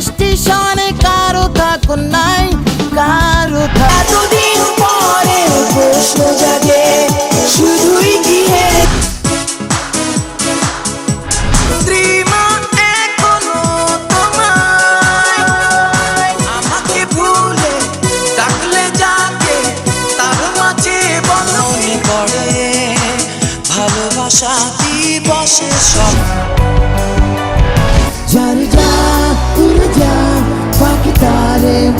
স্টেশনে কারও থাকো নাই কারও এতদিন পরে প্রশ্ন জাগে শুধুই কি হে ভালোবাসা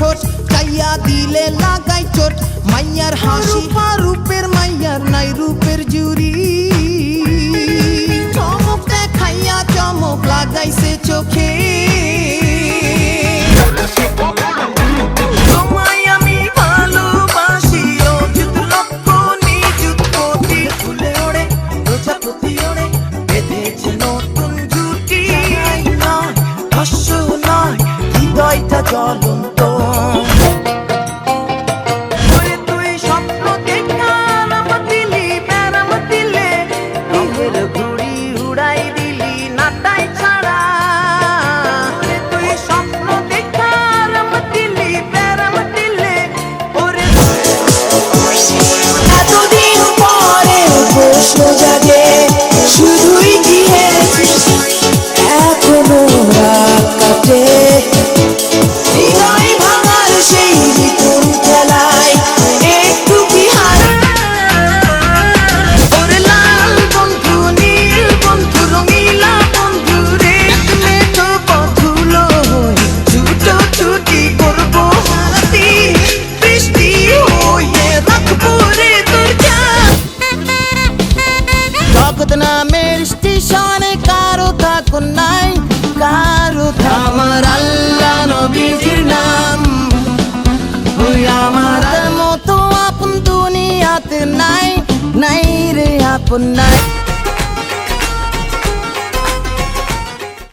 ঠোঁট চাইয়া দিলে লাগাই চোট। মাইয়ার হাসি রূপের মাইয়ার নাই রূপের নাই নাই রে আপন নাই।